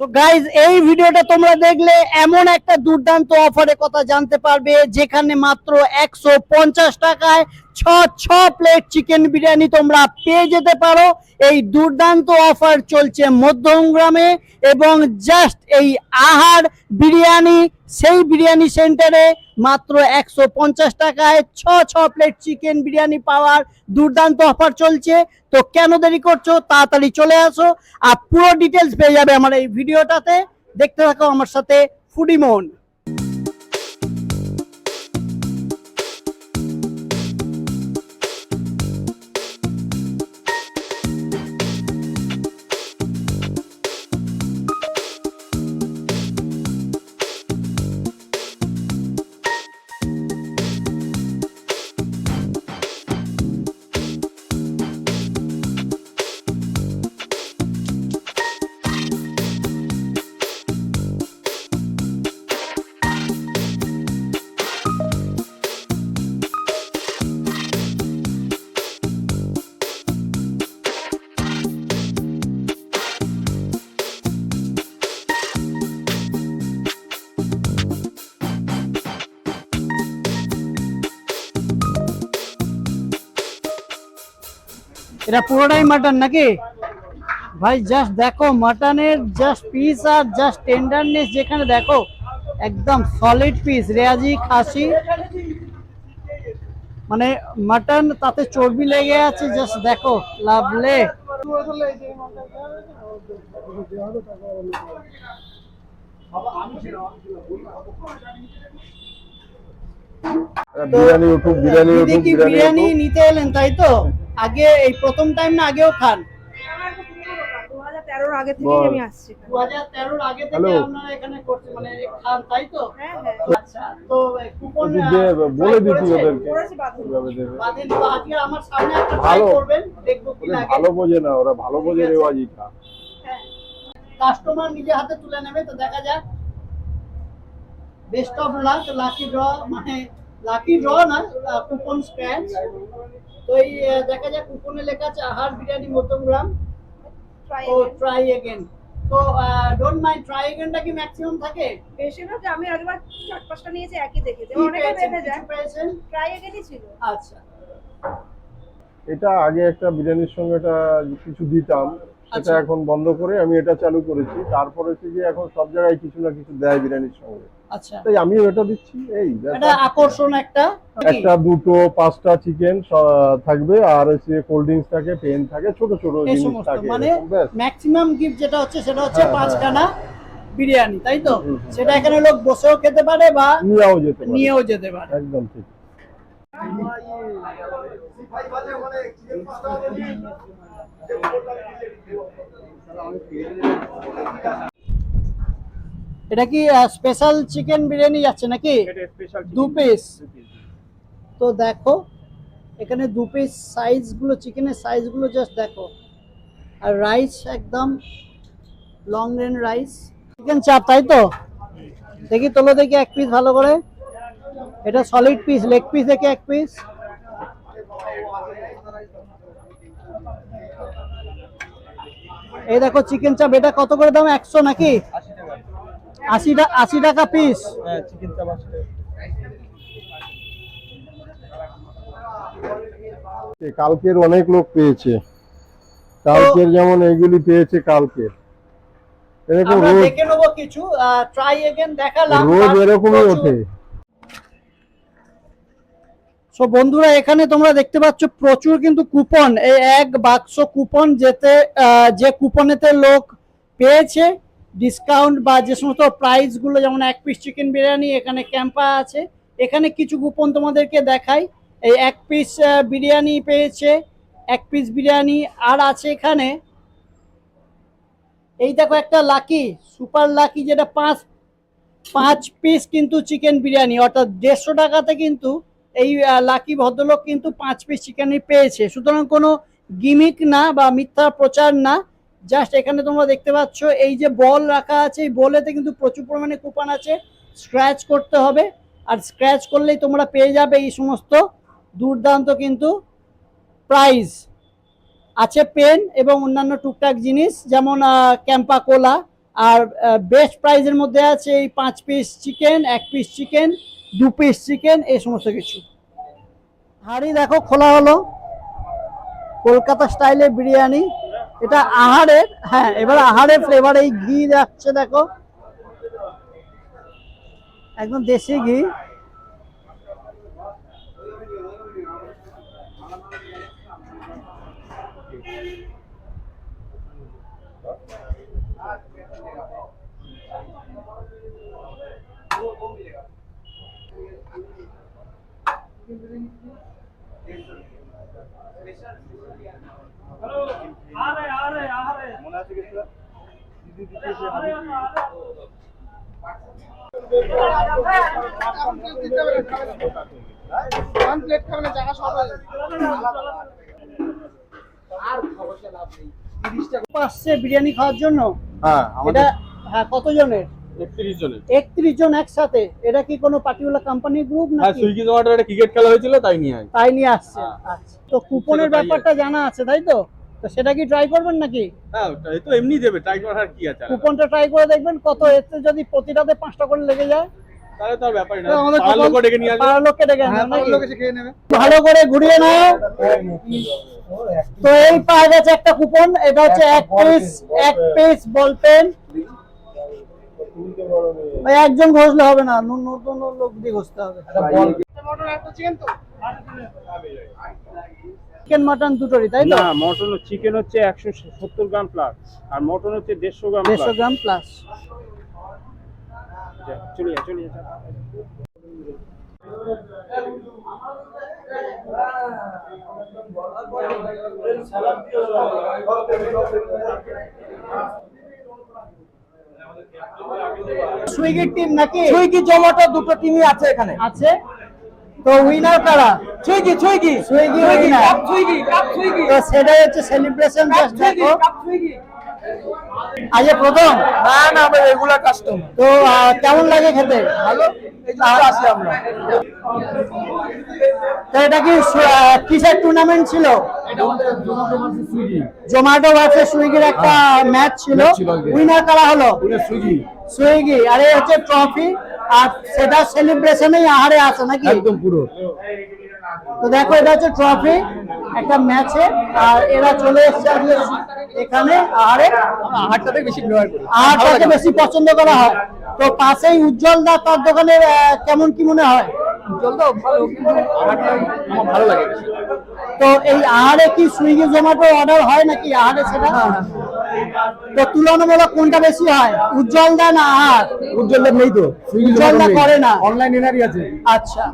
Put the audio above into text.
তো গাইজ এই ভিডিওটা তোমরা দেখলে এমন একটা দুর্দান্ত অফারের কথা জানতে পারবে, যেখানে মাত্র একশো পঞ্চাশ টাকায় ছ ছ প্লেট চিকেন বিরিয়ানি তোমরা পেয়ে যেতে পারো। এই দুর্দান্ত অফার চলছে মধ্যমগ্রামে এবং জাস্ট এই আহার বিরিয়ানি সেই বিরিয়ানি সেন্টারে মাত্র একশো পঞ্চাশ টাকায় ছ ছ প্লেট চিকেন বিরিয়ানি পাওয়ার দুর্দান্ত অফার চলছে। তো কেন দেরি করছ? তাড়াতাড়ি চলে আসো আর পুরো ডিটেলস পেয়ে যাবে আমার এই ভিডিওটাতে দেখতে থাকো আমার সাথে ফুডিমোন। এটা পুরোটাই মাটন নাকি? ভাই জাস্ট দেখো মাটনের জাস্ট পিস আর জাস্ট টেন্ডারনেস যেখানে দেখো একদম সলিড পিস রেয়াজি খাসি। মানে মাটন তাতে চর্বি লেগে আছে জাস্ট দেখো লাভলে। বিরিয়ানি নিতে এলেন তাই তো? আগে এই প্রথম টাইম না আগেও খান? তেরোর আগে থেকে বল। আমি আসছি। দু হাজার তেরোর আগে থেকে Hello. আপনারা এখানে করছেন মানে খান তাই তো? হ্যাঁ হ্যাঁ। আচ্ছা তো কুপন একটু দে- বলে দিতি ওদেরকে। ভালো। করবেন দেখব কি ওরা লাগে। ভালো বোঝে না ওরা ভালো বোঝে। রেওয়াজিটা হ্যাঁ। কাস্টমার নিজে হাতে তুলে নেবে তো দেখা যাক। Best of luck lucky draw মানে লাকি ড্র না কুপন স্ক্র্যাচ তো এই দেখা যাক কুপনে লেখা আছে আহার বিরিয়ানি ট্রাই ও ট্রাই এগেন তো ডোন্ট মাইন্ড ট্রাই এগেনটা কি ম্যাক্সিমাম থাকে? বেশিরভাগ আমি একবার চার পাঁচটা নিয়েছি একই দেখে কি যেমন অনেকে পেয়েছেন? যায় ট্রাই এগেনই ছিল। আচ্ছা। এটা আগে একটা বিরিয়ানির সঙ্গে এটা কিছু দিতাম। সেটা আচ্ছা। এখন বন্ধ করে আমি এটা চালু করেছি। তারপরে যে এখন সব জায়গায় কিছু না কিছু দেয় বিরিয়ানির সঙ্গে। আচ্ছা। তাই আমিও এটা দিচ্ছি। এই এটা আকর্ষণ একটা একটা দুটো পাঁচটা চিকেন থাকবে। আর হচ্ছে কোল্ড ড্রিঙ্কস থাকে পেন থাকে ছোট ছোট এই জিনিস সমস্ত থাকে মানে ম্যাক্সিমাম গিফট যেটা হচ্ছে সেটা হচ্ছে হ্যাঁ, পাঁচখানা বিরিয়ানি তাই তো। সেটা এখানে লোক বসেও খেতে পারে বা নিয়েও যেতে পারে। নিয়েও যেতে পারে। একদম ঠিক। এটা কি স্পেশাল চিকেন বিরিয়ানি যাচ্ছে নাকি? দু পিস তো দেখো এখানে দু পিস সাইজগুলো চিকেনের সাইজগুলো জাস্ট দেখো। আর রাইস একদম লং রেন রাইস চিকেন চাপ তাই তো? দেখি তোলো দেখি এক পিস ভালো করে। এটা সলিড পিস লেগ পিস দেখে এক পিস এই দেখো চিকেন চাপ এটা কত করে দাম? একশো নাকি? আশি টাকা আশি টাকা। পিস কালকের অনেক লোক পেয়েছে। কালকের যেমন এইগুলি পেয়েছে কালকের এরকম রোজ দেখে নেব কিছু ট্রাই এগেন দেখালাম। রোজ এরকমই ওঠে। সো বন্ধুরা, এখানে তোমরা দেখতে পাচ্ছ প্রচুর কিন্তু কুপন এই এক বাক্স কুপন যেতে যে কুপনেতে লোক পেয়েছে। ডিসকাউন্ট বা যে সমস্ত প্রাইসগুলো যেমন এক পিস চিকেন বিরিয়ানি, এখানে ক্যাম্পা আছে। এখানে কিছু কুপন তোমাদেরকে দেখাই। এই এক পিস বিরিয়ানি পেয়েছে। এক পিস বিরিয়ানি আর আছে এখানে। এই দেখো একটা লাকি সুপার লাকি যেটা পাঁচ পাঁচ পিস কিন্তু চিকেন বিরিয়ানি। অর্থাৎ দেড়শো টাকাতে কিন্তু এই লাকি ভদ্রলোক কিন্তু পাঁচ পিস চিকেন পেয়েছে। সুতরাং কোনো গিমিক না বা মিথ্যা প্রচার না। জাস্ট এখানে তোমরা দেখতে পাচ্ছ, এই যে বল রাখা আছে, এই বলেতে কিন্তু প্রচুর পরিমাণে কুপন আছে। স্ক্র্যাচ করতে হবে। আর স্ক্র্যাচ করলেই তোমরা পেয়ে যাবে এই সমস্ত দুর্দান্ত কিন্তু প্রাইজ আছে পেন এবং অন্যান্য টুকটাক জিনিস, যেমন ক্যাম্পা কোলা আর বেস্ট প্রাইজের মধ্যে আছে এই পাঁচ পিস চিকেন এক পিস চিকেন দু পিস চিকেন এই সমস্ত কিছু। হাঁড়ি দেখো, খোলা হলো। কলকাতা স্টাইলের বিরিয়ানি। এটা আহারের হ্যাঁ এবার আহারের ফ্লেভার এই ঘি যাচ্ছে দেখো। একদম দেশি ঘি। আসছে বিরিয়ানি খাওয়ার জন্য? হ্যাঁ এটা হ্যাঁ কতজনের? একত্রিশ জনের। একত্রিশ জন একসাথে? এটা কি কোনো পার্টিকুলার কোম্পানি গ্রুপ হ্যাঁ সুইগি জোম্যাটো একটা ক্রিকেট খেলা হয়েছিল তাই নিয়ে তাই নিয়ে আসছে। হ্যাঁ। আচ্ছা। তো কুপনের ব্যাপারটা জানা আছে তাই তো? তো সেটা কি ট্রাই করবেন নাকি? হ্যাঁ এই তো এমনি দেবে ট্রাই করার আর কি আছে? কুপনটা ট্রাই করে দেখবেন কত এতে যদি প্রতিটাতে পাঁচটা করে লেগে যায়। তাহলে তো আর ব্যাপারই না। পাড়ার ডেকে নিয়ে আসবে। পাড়ার লোককে ডেকে হ্যাঁ, পাড়ার নাকি? লোক এসে খেয়ে নেবে। ভালো করে ঘুরিয়ে নাও। তো এই পাওয়া গেছে একটা কুপন এটা হচ্ছে এক পিস এক পিস বল পেন ওই একজন ঘষলে হবে না নু- নতুন লোক দিয়ে ঘষতে হবে। চিকেন মাটন দুটোরই তাই না মটন চিকেন হচ্ছে একশো সত্তর গ্রাম প্লাস আর মটন হচ্ছে দেড়শো গ্রাম দেড়শো গ্রাম প্লাস যা, চলে যা চলে যা। সুইগির টিম নাকি? সুইগি জোম্যাটো দুটো টিমই আছে এখানে। আছে? তো উইনার কারা? Swiggy Swiggy. Swiggy winner Swiggy Swiggy. তো সেটাই হচ্ছে সেলিব্রেশন জাস্ট দেখো। আজ প্রথম? না না আমরা রেগুলার কাস্টমার তো কেমন লাগে খেতে? ভালো। আসি আমরা। তো এটা কি কিসের টুর্নামেন্ট ছিল? জোম্যাটো ভার্সেস সুইগির একটা ম্যাচ ছিল। উইনার কারা হলো? সুইগি। সুইগি। আর এই হচ্ছে ট্রফি আর সেটা সেলিব্রেশনেই আহারে আছে নাকি? একদম পুরো। তো দেখো এটা হচ্ছে ট্রফি একটা ম্যাচে আর এরা চলে এসেছে এখানে আহারে। আহারটাতে বেশি ব্যবহার করি। আহারটাকে বেশি পছন্দ করা হয়। তো পাশেই উজ্জ্বল দা তার দোকানে আহ, কেমন কি মনে হয়? তো ভালো কিন্তু আহারটা আমার ভালো লাগে তো এই আহারে কি সুইগি জোম্যাটো অর্ডার হয় নাকি আহারে সেটা? তো তুলনামূলক কোনটা বেশি হয় উজ্জ্বল দা না আহার? উজ্জ্বলদের নেই তো সুইগি করে না। অনলাইন এনারই আছে। আচ্ছা।